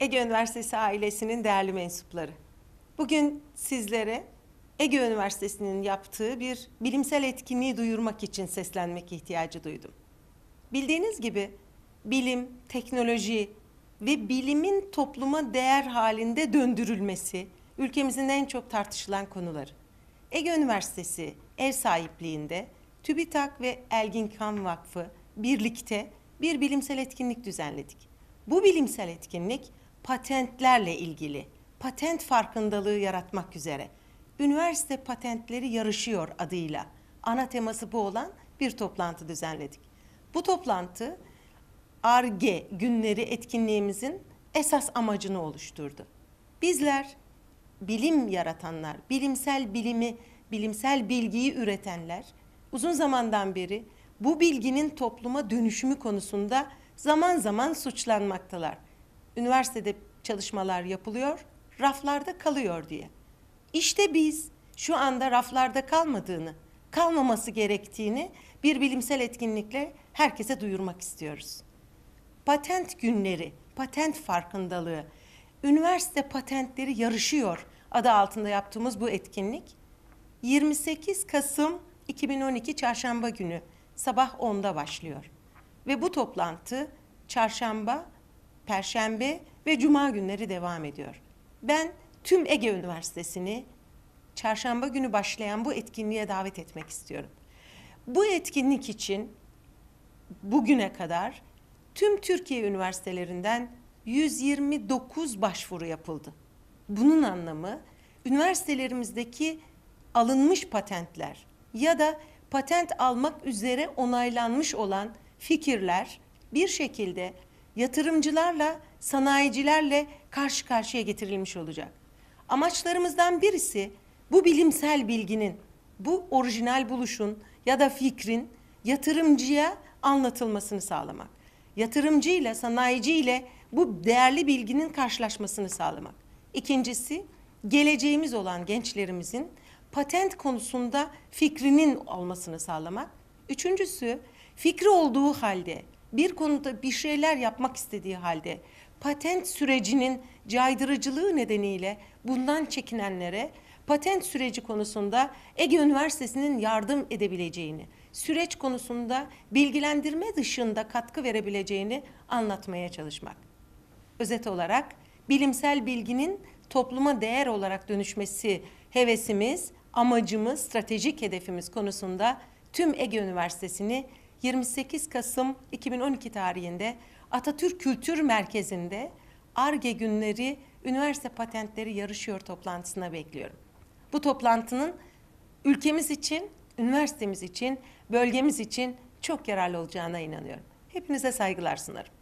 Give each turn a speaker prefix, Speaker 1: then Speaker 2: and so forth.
Speaker 1: Ege Üniversitesi ailesinin değerli mensupları. Bugün sizlere Ege Üniversitesi'nin yaptığı bir bilimsel etkinliği duyurmak için seslenmek ihtiyacı duydum. Bildiğiniz gibi bilim, teknoloji ve bilimin topluma değer halinde döndürülmesi ülkemizin en çok tartışılan konuları. Ege Üniversitesi ev sahipliğinde TÜBİTAK ve Elgin Kan Vakfı birlikte bir bilimsel etkinlik düzenledik. Bu bilimsel etkinlik patentlerle ilgili, patent farkındalığı yaratmak üzere. Üniversite patentleri yarışıyor adıyla ana teması bu olan bir toplantı düzenledik. Bu toplantı ARGE günleri etkinliğimizin esas amacını oluşturdu. Bizler bilim yaratanlar, bilimsel bilimi, bilimsel bilgiyi üretenler uzun zamandan beri bu bilginin topluma dönüşümü konusunda zaman zaman suçlanmaktalar. Üniversitede çalışmalar yapılıyor, raflarda kalıyor diye. İşte biz şu anda raflarda kalmadığını, kalmaması gerektiğini bir bilimsel etkinlikle herkese duyurmak istiyoruz. Patent günleri, patent farkındalığı, üniversite patentleri yarışıyor adı altında yaptığımız bu etkinlik 28 Kasım 2012 Çarşamba günü sabah 10'da başlıyor. Ve bu toplantı Çarşamba, Perşembe ve Cuma günleri devam ediyor. Ben tüm Ege Üniversitesi'ni Çarşamba günü başlayan bu etkinliğe davet etmek istiyorum. Bu etkinlik için bugüne kadar tüm Türkiye üniversitelerinden 129 başvuru yapıldı. Bunun anlamı üniversitelerimizdeki alınmış patentler ya da patent almak üzere onaylanmış olan fikirler bir şekilde yatırımcılarla, sanayicilerle karşı karşıya getirilmiş olacak. Amaçlarımızdan birisi bu bilimsel bilginin, bu orijinal buluşun ya da fikrin yatırımcıya anlatılmasını sağlamak. Yatırımcıyla, sanayiciyle bu değerli bilginin karşılaşmasını sağlamak. İkincisi, geleceğimiz olan gençlerimizin patent konusunda fikrinin olmasını sağlamak. Üçüncüsü, fikri olduğu halde, bir konuda bir şeyler yapmak istediği halde patent sürecinin caydırıcılığı nedeniyle bundan çekinenlere patent süreci konusunda Ege Üniversitesi'nin yardım edebileceğini, süreç konusunda bilgilendirme dışında katkı verebileceğini anlatmaya çalışmak. Özet olarak bilimsel bilginin topluma değer olarak dönüşmesi hevesimiz, amacımız, stratejik hedefimiz konusunda tüm Ege Üniversitesi'ni 28 Kasım 2012 tarihinde Atatürk Kültür Merkezi'nde ARGE günleri üniversite patentleri yarışıyor toplantısına bekliyorum. Bu toplantının ülkemiz için, üniversitemiz için, bölgemiz için çok yararlı olacağına inanıyorum. Hepinize saygılar sunarım.